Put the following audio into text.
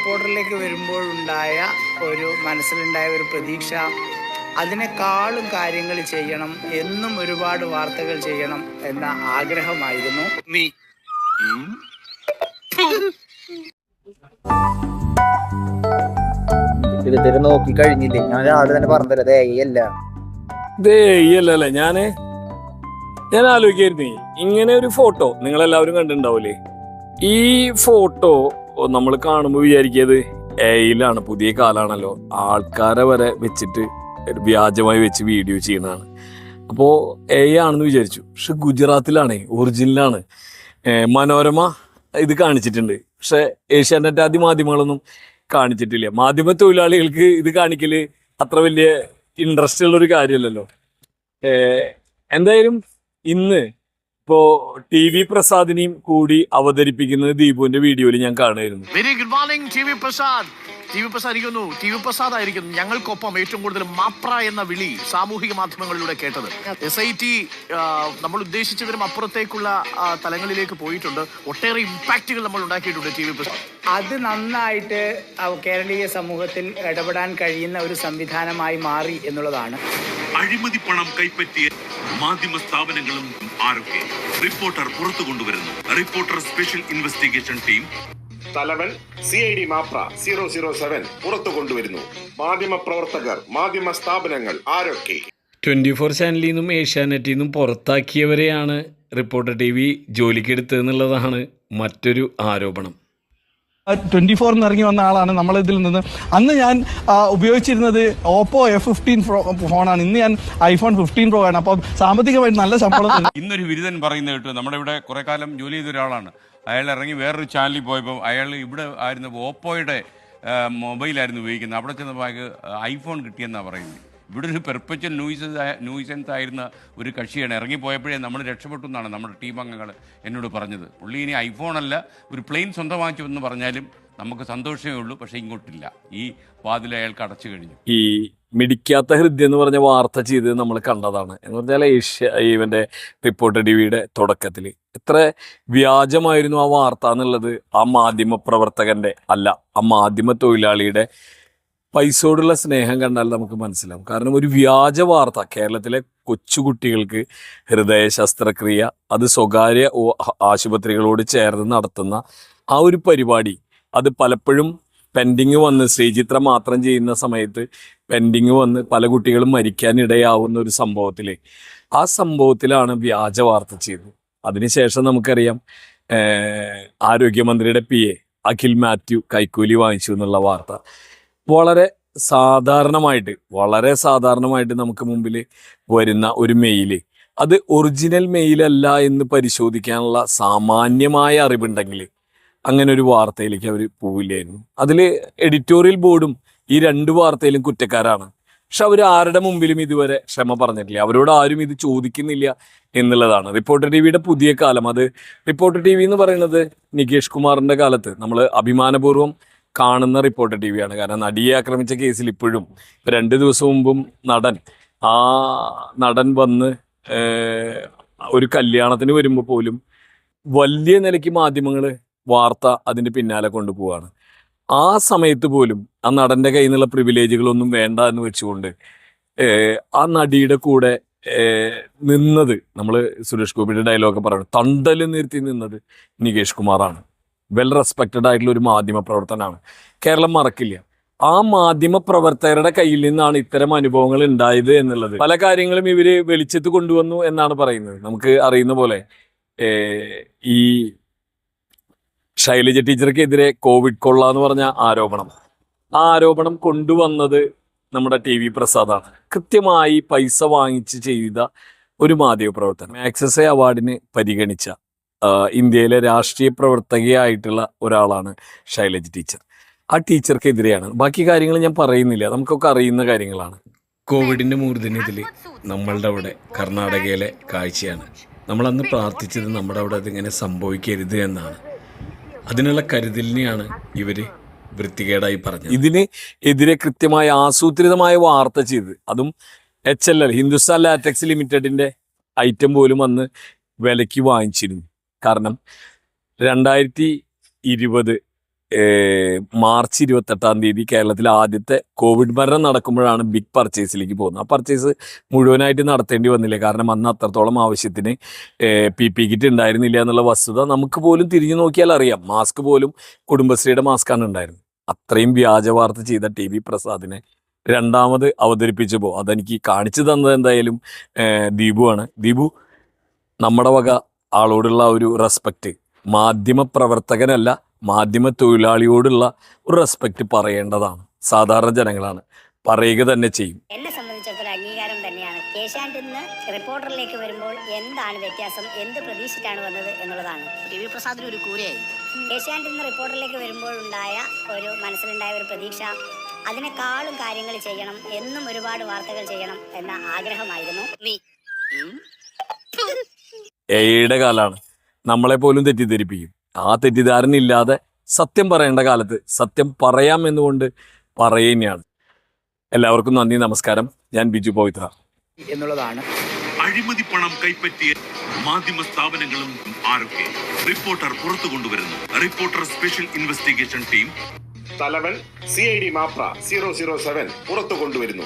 റിപ്പോർട്ടറിലേക്ക് വരുമ്പോഴുണ്ടായ ഒരു മനസ്സിലുണ്ടായ ഒരു പ്രതീക്ഷ. അതിനേക്കാളും കാര്യങ്ങൾ ചെയ്യണം എന്നും ഒരുപാട് വാർത്തകൾ ചെയ്യണം എന്ന ആഗ്രഹമായിരുന്നു. നീ ഇത് നോക്കി കഴിഞ്ഞില്ലേ? ഞാൻ രാവിലെ തന്നെ പറഞ്ഞതല്ലേ ദേ അല്ല. ഇതേ അല്ലല്ലേ ഞാൻ ഞാൻ ആലോചിക്കായിരുന്നേ ഇങ്ങനെ ഒരു ഫോട്ടോ നിങ്ങൾ എല്ലാവരും കണ്ടിട്ടുണ്ടാവൂലേ? ഈ ഫോട്ടോ നമ്മൾ കാണുമ്പോൾ വിചാരിക്കിയത് എയിലാണ് പുതിയ കാലാണല്ലോ. ആൾക്കാരെ വരെ വെച്ചിട്ട് വ്യാജമായി വെച്ച് വീഡിയോ ചെയ്യുന്നതാണ്. അപ്പോൾ എ ആണെന്ന് വിചാരിച്ചു. പക്ഷെ ഗുജറാത്തിലാണ് ഒറിജിനലാണ്. മനോരമ ഇത് കാണിച്ചിട്ടുണ്ട്. പക്ഷെ ഏഷ്യാനെറ്റ് ആദ്യ മാധ്യമങ്ങളൊന്നും കാണിച്ചിട്ടില്ല. മാധ്യമ തൊഴിലാളികൾക്ക് ഇത് കാണിക്കൽ അത്ര വലിയ ഇൻട്രസ്റ്റ് ഉള്ളൊരു കാര്യമല്ലല്ലോ. എന്തായാലും ഇന്ന് ഇപ്പോ ടി വി പ്രസാദിനെയും കൂടി അവതരിപ്പിക്കുന്നത് ദീപുവിന്റെ വീഡിയോയിൽ ഞാൻ കാണുമായിരുന്നു very good morning T V Prasad. T V Prasad ഇരിക്കുന്നു. ടി വി പ്രസാദ് ആയിരിക്കുന്നു. ഞങ്ങൾക്കൊപ്പം ഏറ്റവും കൂടുതൽ മാപ്ര എന്ന വിളി സാമൂഹിക മാധ്യമങ്ങളിലൂടെ കേട്ടത്. എസ് ഐ ടി നമ്മൾ ഉദ്ദേശിച്ചതിനും അപ്പുറത്തേക്കുള്ള ആ, തലങ്ങളിലേക്ക് പോയിട്ടുണ്ട്. ഒട്ടേറെ ഇമ്പാക്റ്റുകൾ നമ്മൾ ഉണ്ടാക്കിയിട്ടുണ്ട് ടി വി പ്രസാദ്. അത് നന്നായിട്ട് കേരളീയ സമൂഹത്തിൽ ഇടപെടാൻ കഴിയുന്ന ഒരു സംവിധാനമായി മാറി എന്നുള്ളതാണ്. അഴിമതി പണം കൈപ്പറ്റിയ മാധ്യമ സ്ഥാപനങ്ങളും ആരൊക്കെ? റിപ്പോർട്ടർ പുറത്തു കൊണ്ടുവരുന്നു. Reporter special investigation team. തലവൻ സി ഐ ഡി മാപ്ര സീറോ സീറോ സെവൻ പുറത്തു കൊണ്ടുവരുന്നു. മാധ്യമ പ്രവർത്തകർ മാധ്യമ സ്ഥാപനങ്ങൾ ആരൊക്കെ? ട്വന്റി ഫോർ ചാനലിൽ നിന്നും ഏഷ്യാനെറ്റിൽ നിന്നും പുറത്താക്കിയവരെയാണ് റിപ്പോർട്ടർ ടി വി ജോലിക്കെടുത്തതെന്നുള്ളതാണ് മറ്റൊരു ആരോപണം. ട്വന്റി ഫോറിന് ഇറങ്ങി വന്ന ആളാണ്. നമ്മൾ ഇതിൽ നിന്ന് അന്ന് ഞാൻ ഉപയോഗിച്ചിരുന്നത് ഓപ്പോ എഫ് ഫിഫ്റ്റീൻ ഫോണാണ്. ഇന്ന് ഞാൻ ഐഫോൺ ഫിഫ്റ്റീൻ പ്രോ ആണ്. അപ്പോൾ സാമ്പത്തികമായിട്ട് നല്ല ശമ്പളം. ഇന്നൊരു ബിരുദൻ പറയുന്നത് കേട്ടു. നമ്മുടെ ഇവിടെ കുറെ കാലം ജോലി ചെയ്ത ഒരാളാണ്. അയാൾ ഇറങ്ങി വേറൊരു ചാനലിൽ പോയപ്പോൾ അയാൾ ഇവിടെ ആയിരുന്നു ഓപ്പോയുടെ മൊബൈലായിരുന്നു ഉപയോഗിക്കുന്നത്. അവിടെ ചെന്നപ്പോൾ അയാൾക്ക് ഐഫോൺ കിട്ടിയെന്നാണ് പറയുന്നത്. ഇവിടെ ഒരു പെർപ്പച്വൽ ന്യൂസൻസ് ന്യൂസൻസ് ആയിരുന്ന ഒരു കക്ഷിയാണ്. ഇറങ്ങിപ്പോയപ്പോഴേ നമ്മൾ രക്ഷപ്പെട്ടു എന്നാണ് നമ്മുടെ ടീം അംഗങ്ങൾ എന്നോട് പറഞ്ഞത്. പുള്ളി ഇനി ഐഫോൺ അല്ല ഒരു പ്ലെയിൻ സ്വന്തമാക്കി എന്ന് പറഞ്ഞാലും നമുക്ക് സന്തോഷമേ ഉള്ളൂ പക്ഷേ ഇങ്ങോട്ടില്ല. ഈ വാതിൽ അയാൾക്ക് അടച്ചു കഴിഞ്ഞു. ഈ മിടിക്കാത്ത ഹൃദയം എന്ന് പറഞ്ഞ വാർത്ത ചെയ്ത് നമ്മൾ കണ്ടതാണ്. എന്ന് പറഞ്ഞാൽ ഏഷ്യ ഇവന്റെ റിപ്പോർട്ടർ ടി വിയുടെ തുടക്കത്തിൽ. എത്ര വ്യാജമായിരുന്നു ആ വാർത്ത എന്നുള്ളത് ആ മാധ്യമ പ്രവർത്തകന്റെ അല്ല ആ മാധ്യമ തൊഴിലാളിയുടെ പൈസയോടുള്ള സ്നേഹം കണ്ടാൽ നമുക്ക് മനസ്സിലാവും. കാരണം ഒരു വ്യാജ വാർത്ത കേരളത്തിലെ കൊച്ചുകുട്ടികൾക്ക് ഹൃദയ ശസ്ത്രക്രിയ അത് സ്വകാര്യ ആശുപത്രികളോട് ചേർന്ന് നടത്തുന്ന ആ ഒരു പരിപാടി അത് പലപ്പോഴും പെൻഡിങ് വന്ന് ശ്രീചിത്ര മാത്രം ചെയ്യുന്ന സമയത്ത് പെൻഡിങ് വന്ന് പല കുട്ടികളും മരിക്കാനിടയാവുന്ന ഒരു സംഭവത്തിൽ ആ സംഭവത്തിലാണ് വ്യാജ വാർത്ത ചെയ്തത്. അതിനുശേഷം നമുക്കറിയാം ആരോഗ്യമന്ത്രിയുടെ പി എ അഖിൽ മാത്യു കൈക്കൂലി വാങ്ങിച്ചു എന്നുള്ള വാർത്ത. വളരെ സാധാരണമായിട്ട് വളരെ സാധാരണമായിട്ട് നമുക്ക് മുമ്പിൽ വരുന്ന ഒരു മെയിൽ അത് ഒറിജിനൽ മെയിലല്ല എന്ന് പരിശോധിക്കാനുള്ള സാമാന്യമായ അറിവുണ്ടെങ്കിൽ അങ്ങനെ ഒരു വാർത്തയിലേക്ക് അവർ പോവില്ലായിരുന്നു. അതിൽ എഡിറ്റോറിയൽ ബോർഡും ഈ രണ്ട് വാർത്തയിലും കുറ്റക്കാരാണ്. പക്ഷെ അവർ ആരുടെ മുമ്പിലും ഇതുവരെ ക്ഷമ പറഞ്ഞിട്ടില്ല. അവരോട് ആരും ഇത് ചോദിക്കുന്നില്ല എന്നുള്ളതാണ്. റിപ്പോർട്ടർ ടി വിയുടെ പുതിയ കാലം. അത് റിപ്പോർട്ടർ ടി വി എന്ന് പറയുന്നത് നികേഷ് കുമാറിന്റെ കാലത്ത്. നമ്മൾ അഭിമാനപൂർവം കാണുന്ന റിപ്പോർട്ടർ ടി വിയാണ് കാരണം നടിയെ ആക്രമിച്ച കേസിൽ ഇപ്പോഴും ഇപ്പം രണ്ട് ദിവസം മുമ്പും നടൻ ആ നടൻ വന്ന് ഒരു കല്യാണത്തിന് വരുമ്പോൾ പോലും വലിയ നിലയ്ക്ക് മാധ്യമങ്ങൾ വാർത്ത അതിന്റെ പിന്നാലെ കൊണ്ടുപോവാണ്. ആ സമയത്ത് പോലും ആ നടന്റെ കയ്യിൽ നിന്നുള്ള പ്രിവിലേജുകളൊന്നും വേണ്ട എന്ന് വെച്ചുകൊണ്ട് ആ നടിയുടെ കൂടെ നിന്നത് നമ്മൾ സുരേഷ് ഗോപിയുടെ ഡയലോഗ് പറയുന്നത് തണ്ടൽ നിർത്തി നിന്നത് നികേഷ് കുമാറാണ്. വെൽ റെസ്പെക്റ്റഡ് ആയിട്ടുള്ള ഒരു മാധ്യമ പ്രവർത്തനമാണ്. കേരളം മറക്കില്ല. ആ മാധ്യമ പ്രവർത്തകരുടെ കയ്യിൽ നിന്നാണ് ഇത്തരം അനുഭവങ്ങൾ ഉണ്ടായത് എന്നുള്ളത്. പല കാര്യങ്ങളും ഇവർ വെളിച്ചത്ത് കൊണ്ടുവന്നു എന്നാണ് പറയുന്നത്. നമുക്ക് അറിയുന്ന പോലെ ഈ ശൈലജ ടീച്ചർക്കെതിരെ കോവിഡ് കൊള്ള എന്ന് പറഞ്ഞ ആരോപണം. ആ ആരോപണം കൊണ്ടുവന്നത് നമ്മുടെ ടി വി പ്രസാദാണ്. കൃത്യമായി പൈസ വാങ്ങിച്ച് ചെയ്ത ഒരു മാധ്യമ പ്രവർത്തനം. ആക്സസ് അവാർഡിന് പരിഗണിച്ച ഇന്ത്യയിലെ രാഷ്ട്രീയ പ്രവർത്തകയായിട്ടുള്ള ഒരാളാണ് ശൈലജ ടീച്ചർ. ആ ടീച്ചർക്കെതിരെയാണ്. ബാക്കി കാര്യങ്ങൾ ഞാൻ പറയുന്നില്ല. നമുക്കൊക്കെ അറിയുന്ന കാര്യങ്ങളാണ്. കോവിഡിന്റെ മൂർധന്യത്തിൽ നമ്മളുടെ അവിടെ കർണാടകയിലെ കാഴ്ചയാണ്. നമ്മൾ അന്ന് പ്രാർത്ഥിച്ചത് നമ്മുടെ അവിടെ അതിങ്ങനെ സംഭവിക്കരുത് എന്നാണ്. അതിനുള്ള കരുതലിനെയാണ് ഇവർ വൃത്തികേടായി പറഞ്ഞത്. ഇതിന് എതിരെ കൃത്യമായ ആസൂത്രിതമായ വാർത്ത ചെയ്ത് അതും H L L Hindustan latex ലിമിറ്റഡിന്റെ ഐറ്റം പോലും അന്ന് വിലയ്ക്ക് വാങ്ങിച്ചിരുന്നു. കാരണം രണ്ടായിരത്തി ഇരുപത് മാർച്ച് ഇരുപത്തെട്ടാം തീയതി കേരളത്തിൽ ആദ്യത്തെ കോവിഡ് മരണം നടക്കുമ്പോഴാണ് ബിഗ് പർച്ചേസിലേക്ക് പോകുന്നത്. ആ പർച്ചേസ് മുഴുവനായിട്ട് നടത്തേണ്ടി വന്നില്ല? കാരണം അന്ന് അത്രത്തോളം ആവശ്യത്തിന് പി പി കിറ്റ് ഉണ്ടായിരുന്നില്ല എന്നുള്ള വസ്തുത നമുക്ക് പോലും തിരിഞ്ഞു നോക്കിയാൽ അറിയാം. മാസ്ക് പോലും കുടുംബശ്രീയുടെ മാസ്കാണ് ഉണ്ടായിരുന്നത്. അത്രയും വ്യാജ വാർത്ത ചെയ്ത ടി വി പ്രസാദിനെ രണ്ടാമത് അവതരിപ്പിച്ചപ്പോൾ അതെനിക്ക് കാണിച്ചു തന്നത് എന്തായാലും ദീപുവാണ് ദീപു നമ്മുടെ വക ആളോടുള്ള ഒരു റെസ്പെക്റ്റ് മാധ്യമ പ്രവർത്തകനല്ല മാധ്യമ തൊഴിലാളിയോടുള്ള ഒരു റെസ്പെക്റ്റ് പറയേണ്ടതാണ്. സാധാരണ ജനങ്ങളാണ്. പറയുക തന്നെ ചെയ്യും. എന്നെ സംബന്ധിച്ചിടത്തോളം അംഗീകാരം തന്നെയാണ്. ഏഷ്യാനെറ്റിൽ നിന്ന് റിപ്പോർട്ടറിലേക്ക് വരുമ്പോൾ എന്താണ് വ്യത്യാസം? എന്ത് പ്രതീക്ഷിച്ചാണ് വന്നത് എന്നുള്ളതാണ്. ടി വി പ്രസാദിന് ഒരു കൂരയായി. ഏഷ്യാനെറ്റിൽ നിന്ന് റിപ്പോർട്ടറിലേക്ക് വരുമ്പോൾ ഉണ്ടായ ഒരു മനസ്സിലുണ്ടായ ഒരു പ്രതീക്ഷ അതിനേക്കാളും കാര്യങ്ങൾ ചെയ്യണം എന്നും ഒരുപാട് വാർത്തകൾ ചെയ്യണം എന്ന ആഗ്രഹമായിരുന്നു. എയുടെ കാലാണ്. നമ്മളെ പോലും തെറ്റിദ്ധരിപ്പിക്കും. ആ തെറ്റിദ്ധാരണ ഇല്ലാതെ സത്യം പറയേണ്ട കാലത്ത് സത്യം പറയാം എന്നുകൊണ്ട് പറയുകയാണ് എല്ലാവർക്കും നന്ദി നമസ്കാരം. ഞാൻ ബിജു പവിത്ര. എന്നുള്ളതാണ്. അഴിമതി പണം കൈപ്പറ്റിയ മാധ്യമ സ്ഥാപനങ്ങളും ആരൊക്കെ? റിപ്പോർട്ടർ പുറത്തു കൊണ്ടുവരുന്നു. Reporter special investigation team. തലവൻ സി ഐ ഡി മാപ്ര സീറോ സീറോ സെവൻ പുറത്തു കൊണ്ടുവരുന്നു.